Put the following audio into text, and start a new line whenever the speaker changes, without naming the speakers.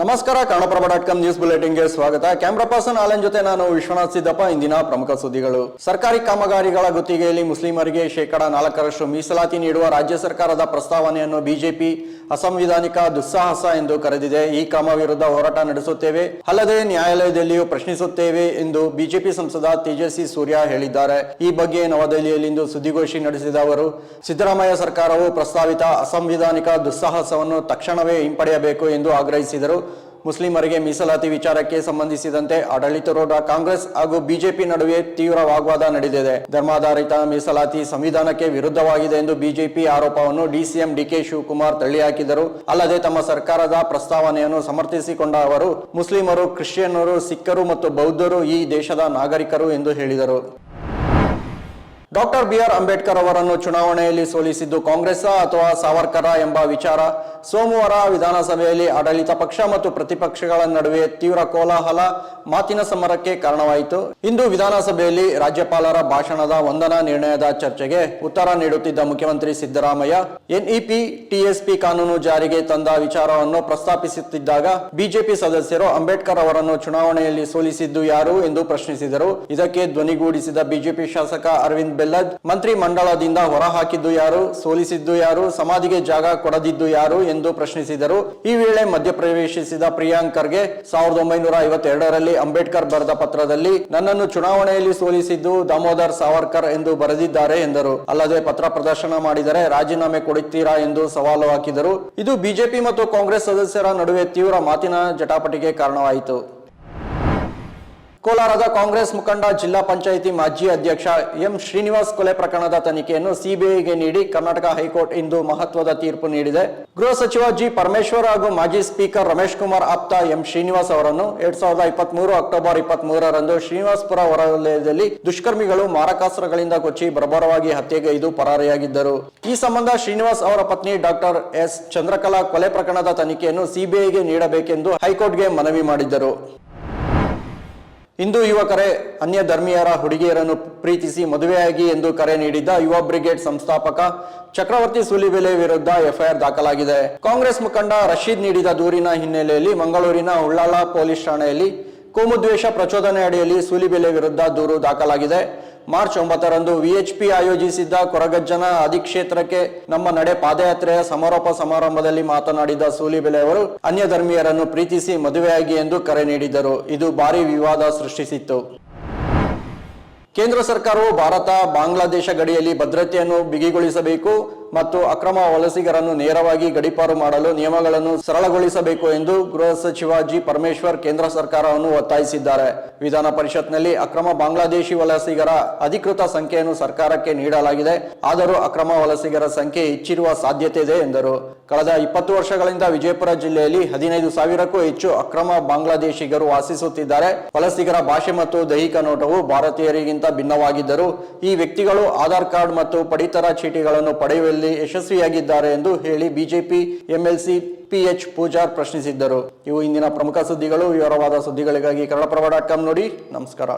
ನಮಸ್ಕಾರ Kannadaprabha dot com news ಬುಲೆಟಿನ್ಗೆ ಸ್ವಾಗತ. ಕ್ಯಾಮ್ರಾ ಪರ್ಸನ್ ಆಲನ್ ಜೊತೆ ನಾನು ವಿಶ್ವನಾಥ್ ಸಿದ್ದಪ್ಪ. ಇಂದಿನ ಪ್ರಮುಖ ಸುದ್ದಿಗಳು. ಸರ್ಕಾರಿ ಕಾಮಗಾರಿಗಳ ಗುತ್ತಿಗೆಯಲ್ಲಿ ಮುಸ್ಲಿಮರಿಗೆ ಶೇಕಡಾ ನಾಲ್ಕರಷ್ಟು ಮೀಸಲಾತಿ ನೀಡುವ ರಾಜ್ಯ ಸರ್ಕಾರದ ಪ್ರಸ್ತಾವನೆಯನ್ನು ಬಿಜೆಪಿ ಅಸಂವಿಧಾನಿಕ ದುಸ್ಸಾಹಸ ಎಂದು ಕರೆದಿದೆ. ಈ ಕ್ರಮ ವಿರುದ್ಧ ಹೋರಾಟ ನಡೆಸುತ್ತೇವೆ. ಅಲ್ಲದೆ ನ್ಯಾಯಾಲಯದಲ್ಲಿಯೂ ಪ್ರಶ್ನಿಸುತ್ತೇವೆ ಎಂದು ಬಿಜೆಪಿ ಸಂಸದ ತೇಜಸ್ವಿ ಸೂರ್ಯ ಹೇಳಿದ್ದಾರೆ. ಈ ಬಗ್ಗೆ ನವದೆಹಲಿಯಲ್ಲಿಂದು ಸುದ್ದಿಗೋಷ್ಠಿ ನಡೆಸಿದ ಅವರು, ಸಿದ್ದರಾಮಯ್ಯ ಸರ್ಕಾರವು ಪ್ರಸ್ತಾವಿತ ಅಸಂವಿಧಾನಿಕ ದುಸ್ಸಾಹಸವನ್ನು ತಕ್ಷಣವೇ ಹಿಂಪಡೆಯಬೇಕು ಎಂದು ಆಗ್ರಹಿಸಿದರು. ಮುಸ್ಲಿಮರಿಗೆ ಮೀಸಲಾತಿ ವಿಚಾರಕ್ಕೆ ಸಂಬಂಧಿಸಿದಂತೆ ಆಡಳಿತಾರೂಢ ಕಾಂಗ್ರೆಸ್ ಹಾಗೂ ಬಿಜೆಪಿ ನಡುವೆ ತೀವ್ರ ವಾಗ್ವಾದ ನಡೆದಿದೆ. ಧರ್ಮಾಧಾರಿತ ಮೀಸಲಾತಿ ಸಂವಿಧಾನಕ್ಕೆ ವಿರುದ್ಧವಾಗಿದೆ ಎಂದು ಬಿಜೆಪಿ ಆರೋಪವನ್ನು ಡಿಸಿಎಂ ಡಿಕೆ ಶಿವಕುಮಾರ್ ತಳ್ಳಿಹಾಕಿದರು. ಅಲ್ಲದೆ ತಮ್ಮ ಸರ್ಕಾರದ ಪ್ರಸ್ತಾವನೆಯನ್ನು ಸಮರ್ಥಿಸಿಕೊಂಡ ಅವರು, ಮುಸ್ಲಿಮರು, ಕ್ರಿಶ್ಚಿಯನ್ನರು, ಸಿಖ್ಖರು ಮತ್ತು ಬೌದ್ಧರು ಈ ದೇಶದ ನಾಗರಿಕರು ಎಂದು ಹೇಳಿದರು. ಡಾಕ್ಟರ್ ಬಿಆರ್ ಅಂಬೇಡ್ಕರ್ ಅವರನ್ನು ಚುನಾವಣೆಯಲ್ಲಿ ಸೋಲಿಸಿದ್ದು ಕಾಂಗ್ರೆಸ್ ಅಥವಾ ಸಾವರ್ಕರ ಎಂಬ ವಿಚಾರ? ಸೋಮವಾರ ವಿಧಾನಸಭೆಯಲ್ಲಿ ಆಡಳಿತ ಪಕ್ಷ ಮತ್ತು ಪ್ರತಿಪಕ್ಷಗಳ ನಡುವೆ ತೀವ್ರ ಕೋಲಾಹಲ. ಮಾತಿನ ಸಮರಕ್ಕೆ ಕಾರಣವಾಯಿತು. ಇಂದು ವಿಧಾನಸಭೆಯಲ್ಲಿ ರಾಜ್ಯಪಾಲರ ಭಾಷಣದ ವಂದನಾ ನಿರ್ಣಯದ ಚರ್ಚೆಗೆ ಉತ್ತರ ನೀಡುತ್ತಿದ್ದ ಮುಖ್ಯಮಂತ್ರಿ ಸಿದ್ದರಾಮಯ್ಯ, ಎನ್ಇಪಿ, ಟಿಎಸ್ಪಿ ಕಾನೂನು ಜಾರಿಗೆ ತಂದ ವಿಚಾರವನ್ನು ಪ್ರಸ್ತಾಪಿಸುತ್ತಿದ್ದಾಗ ಬಿಜೆಪಿ ಸದಸ್ಯರು ಅಂಬೇಡ್ಕರ್ ಅವರನ್ನು ಚುನಾವಣೆಯಲ್ಲಿ ಸೋಲಿಸಿದ್ದು ಯಾರು ಎಂದು ಪ್ರಶ್ನಿಸಿದರು. ಇದಕ್ಕೆ ಧ್ವನಿಗೂಡಿಸಿದ ಬಿಜೆಪಿ ಶಾಸಕ ಅರವಿಂದ್ ಬೆಲ್ಲದ್ ಮಂತ್ರಿ ಮಂಡಲದಿಂದ ಹೊರಹಾಕಿದ್ದು ಯಾರು? ಸೋಲಿಸಿದ್ದು ಯಾರು? ಸಮಾಧಿಗೆ ಜಾಗ ಕೊಡದಿದ್ದು ಯಾರು? ಎಂದು ಪ್ರಶ್ನಿಸಿದರು. ಈ ವೇಳೆ ಮಧ್ಯಪ್ರವೇಶಿಸಿದ ಪ್ರಿಯಾಂಕರ್ಗೆ ಸಾವಿರದ ಒಂಬೈನೂರ ಐವತ್ತೆರಡರಲ್ಲಿ ಅಂಬೇಡ್ಕರ್ ಬರೆದ ಪತ್ರದಲ್ಲಿ, ನನ್ನನ್ನು ಚುನಾವಣೆಯಲ್ಲಿ ಸೋಲಿಸಿದ್ದು ದಾಮೋದರ್ ಸಾವರ್ಕರ್ ಎಂದು ಬರೆದಿದ್ದಾರೆ ಎಂದರು. ಅಲ್ಲದೆ ಪತ್ರ ಪ್ರದರ್ಶನ ಮಾಡಿದರೆ ರಾಜೀನಾಮೆ ಕೊಡುತ್ತೀರಾ ಎಂದು ಸವಾಲು ಹಾಕಿದರು. ಇದು ಬಿಜೆಪಿ ಮತ್ತು ಕಾಂಗ್ರೆಸ್ ಸದಸ್ಯರ ನಡುವೆ ತೀವ್ರ ಮಾತಿನ ಜಟಾಪಟಿಗೆ ಕಾರಣವಾಯಿತು. ಕೋಲಾರದ ಕಾಂಗ್ರೆಸ್ ಮುಖಂಡ ಜಿಲ್ಲಾ ಪಂಚಾಯಿತಿ ಮಾಜಿ ಅಧ್ಯಕ್ಷ ಎಂ ಶ್ರೀನಿವಾಸ್ ಕೊಲೆ ಪ್ರಕರಣದ ತನಿಖೆಯನ್ನು ಸಿಬಿಐಗೆ ನೀಡಿ ಕರ್ನಾಟಕ ಹೈಕೋರ್ಟ್ ಇಂದು ಮಹತ್ವದ ತೀರ್ಪು ನೀಡಿದೆ. ಗೃಹ ಸಚಿವ ಜಿ ಪರಮೇಶ್ವರ್ ಹಾಗೂ ಮಾಜಿ ಸ್ಪೀಕರ್ ರಮೇಶ್ ಕುಮಾರ್ ಆಪ್ತ ಎಂ ಶ್ರೀನಿವಾಸ್ ಅವರನ್ನು ಎರಡ್ ಸಾವಿರದ ಇಪ್ಪತ್ತ್ ಮೂರು ಅಕ್ಟೋಬರ್ ಇಪ್ಪತ್ತ್ ಮೂರರಂದು ಶ್ರೀನಿವಾಸ್ಪುರ ಹೊರವಲಯದಲ್ಲಿ ದುಷ್ಕರ್ಮಿಗಳು ಮಾರಕಾಸ್ತ್ರಗಳಿಂದ ಕೊಚ್ಚಿ ಬರ್ಬರವಾಗಿ ಹತ್ಯೆಗೈದು ಪರಾರಿಯಾಗಿದ್ದರು. ಈ ಸಂಬಂಧ ಶ್ರೀನಿವಾಸ್ ಅವರ ಪತ್ನಿ ಡಾಕ್ಟರ್ ಎಸ್ ಚಂದ್ರಕಲಾ ಕೊಲೆ ಪ್ರಕರಣದ ತನಿಖೆಯನ್ನು ಸಿಬಿಐಗೆ ನೀಡಬೇಕೆಂದು ಹೈಕೋರ್ಟ್ಗೆ ಮನವಿ ಮಾಡಿದ್ದರು. ಹಿಂದೂ ಯುವಕರೇ, ಅನ್ಯ ಧರ್ಮೀಯರ ಹುಡುಗಿಯರನ್ನು ಪ್ರೀತಿಸಿ ಮದುವೆಯಾಗಿ ಎಂದು ಕರೆ ನೀಡಿದ್ದ ಯುವ ಬ್ರಿಗೇಡ್ ಸಂಸ್ಥಾಪಕ ಚಕ್ರವರ್ತಿ ಸುಲಿಬೆಲೆ ವಿರುದ್ಧ ಎಫ್ಐಆರ್ ದಾಖಲಾಗಿದೆ. ಕಾಂಗ್ರೆಸ್ ಮುಖಂಡ ರಶೀದ್ ನೀಡಿದ ದೂರಿನ ಹಿನ್ನೆಲೆಯಲ್ಲಿ ಮಂಗಳೂರಿನ ಉಳ್ಳಾಲ ಪೊಲೀಸ್ ಠಾಣೆಯಲ್ಲಿ ಕೋಮುದ್ವೇಷ ಪ್ರಚೋದನೆ ಅಡಿಯಲ್ಲಿ ಸೂಲಿಬೆಲೆ ವಿರುದ್ಧ ದೂರು ದಾಖಲಾಗಿದೆ. ಮಾರ್ಚ್ ಒಂಬತ್ತರಂದು ವಿಎಚ್ಪಿ ಆಯೋಜಿಸಿದ್ದ ಕೊರಗಜ್ಜನ ಅಧಿಕ್ಷೇತ್ರಕ್ಕೆ ನಮ್ಮ ನಡೆ ಪಾದಯಾತ್ರೆಯ ಸಮಾರೋಪ ಸಮಾರಂಭದಲ್ಲಿ ಮಾತನಾಡಿದ ಸೂಲಿಬೆಲೆ ಅವರು ಅನ್ಯ ಧರ್ಮೀಯರನ್ನು ಪ್ರೀತಿಸಿ ಮದುವೆಯಾಗಿ ಎಂದು ಕರೆ ನೀಡಿದರು. ಇದು ಭಾರಿ ವಿವಾದ ಸೃಷ್ಟಿಸಿತ್ತು. ಕೇಂದ್ರ ಸರ್ಕಾರವು ಭಾರತ, ಬಾಂಗ್ಲಾದೇಶ ಗಡಿಯಲ್ಲಿ ಭದ್ರತೆಯನ್ನು ಬಿಗಿಗೊಳಿಸಬೇಕು. ಮತ್ತು ಅಕ್ರಮ ವಲಸಿಗರನ್ನು ನೇರವಾಗಿ ಗಡಿಪಾರು ಮಾಡಲು ನಿಯಮಗಳನ್ನು ಸರಳಗೊಳಿಸಬೇಕು ಎಂದು ಗೃಹ ಸಚಿವ ಜಿ ಪರಮೇಶ್ವರ್ ಕೇಂದ್ರ ಸರ್ಕಾರವನ್ನು ಒತ್ತಾಯಿಸಿದ್ದಾರೆ. ವಿಧಾನ ಪರಿಷತ್ನಲ್ಲಿ ಅಕ್ರಮ ಬಾಂಗ್ಲಾದೇಶಿ ವಲಸಿಗರ ಅಧಿಕೃತ ಸಂಖ್ಯೆಯನ್ನು ಸರ್ಕಾರಕ್ಕೆ ನೀಡಲಾಗಿದೆ. ಆದರೂ ಅಕ್ರಮ ವಲಸಿಗರ ಸಂಖ್ಯೆ ಹೆಚ್ಚಿರುವ ಸಾಧ್ಯತೆ ಇದೆ ಎಂದರು. ಕಳೆದ ಇಪ್ಪತ್ತು ವರ್ಷಗಳಿಂದ ವಿಜಯಪುರ ಜಿಲ್ಲೆಯಲ್ಲಿ ಹದಿನೈದು ಸಾವಿರಕ್ಕೂ ಹೆಚ್ಚು ಅಕ್ರಮ ಬಾಂಗ್ಲಾದೇಶಿಗರು ವಾಸಿಸುತ್ತಿದ್ದಾರೆ. ವಲಸಿಗರ ಭಾಷೆ ಮತ್ತು ದೈಹಿಕ ನೋಟವು ಭಾರತೀಯರಿಗಿಂತ ಭಿನ್ನವಾಗಿದ್ದರು ಈ ವ್ಯಕ್ತಿಗಳು ಆಧಾರ್ ಕಾರ್ಡ್ ಮತ್ತು ಪಡಿತರ ಚೀಟಿಗಳನ್ನು ಯಶಸ್ವಿಯಾಗಿದ್ದಾರೆ ಎಂದು ಹೇಳಿ BJP MLC P H Pujar ಪ್ರಶ್ನಿಸಿದ್ದರು. ಇವು ಇಂದಿನ ಪ್ರಮುಖ ಸುದ್ದಿಗಳು. ವಿವರವಾದ ಸುದ್ದಿಗಳಿಗಾಗಿ ಕನ್ನಡಪ್ರಭ ಡಾಟ್ ಕಾಮ್ ನೋಡಿ. ನಮಸ್ಕಾರ.